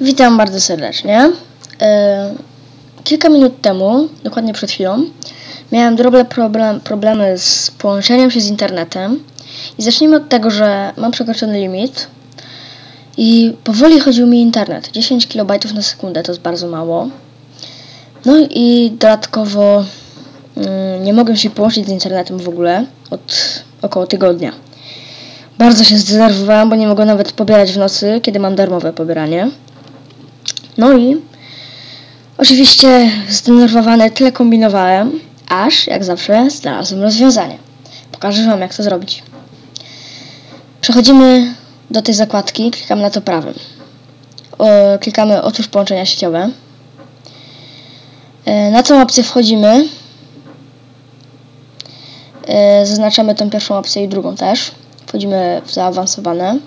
Witam bardzo serdecznie. E, kilka minut temu, dokładnie przed chwilą, miałem drobne problem, problemy z połączeniem się z internetem. I zacznijmy od tego, że mam przekroczony limit i powoli chodził mi internet. 10 KB na sekundę to jest bardzo mało. No i dodatkowo mm, nie mogę się połączyć z internetem w ogóle od około tygodnia. Bardzo się zdenerwowałam, bo nie mogę nawet pobierać w nocy, kiedy mam darmowe pobieranie. No i oczywiście zdenerwowany tyle kombinowałem, aż jak zawsze znalazłem rozwiązanie. Pokażę Wam jak to zrobić. Przechodzimy do tej zakładki, klikamy na to prawym. O, klikamy otwórz połączenia sieciowe. E, na tą opcję wchodzimy. E, zaznaczamy tą pierwszą opcję i drugą też. Wchodzimy w zaawansowane.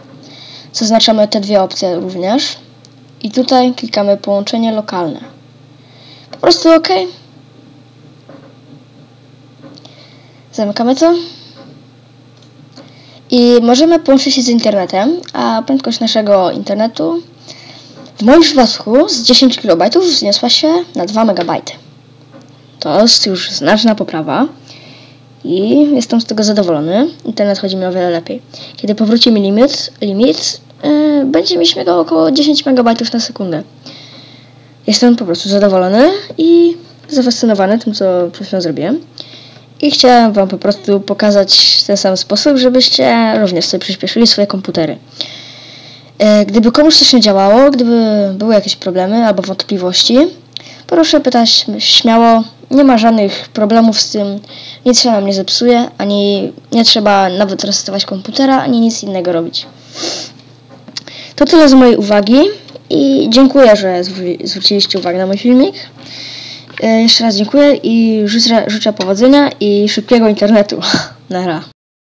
Zaznaczamy te dwie opcje również. I tutaj klikamy połączenie lokalne. Po prostu OK. Zamykamy to. I możemy połączyć się z internetem, a prędkość naszego internetu w moim przypadku z 10 KB wzniosła się na 2 MB. To jest już znaczna poprawa i jestem z tego zadowolony. Internet chodzi mi o wiele lepiej. Kiedy powróci mi limit, limit będzie mi śmigał około 10 MB na sekundę. Jestem po prostu zadowolony i zafascynowany tym, co przed chwilą zrobiłem. I chciałem Wam po prostu pokazać ten sam sposób, żebyście również sobie przyspieszyli swoje komputery. E, gdyby komuś coś nie działało, gdyby były jakieś problemy albo wątpliwości, proszę pytać śmiało. Nie ma żadnych problemów z tym, nic się nam nie zepsuje, ani nie trzeba nawet resetować komputera, ani nic innego robić. To tyle z mojej uwagi i dziękuję, że zwróciliście uwagę na mój filmik. E, jeszcze raz dziękuję i życzę, życzę powodzenia i szybkiego internetu. Nara.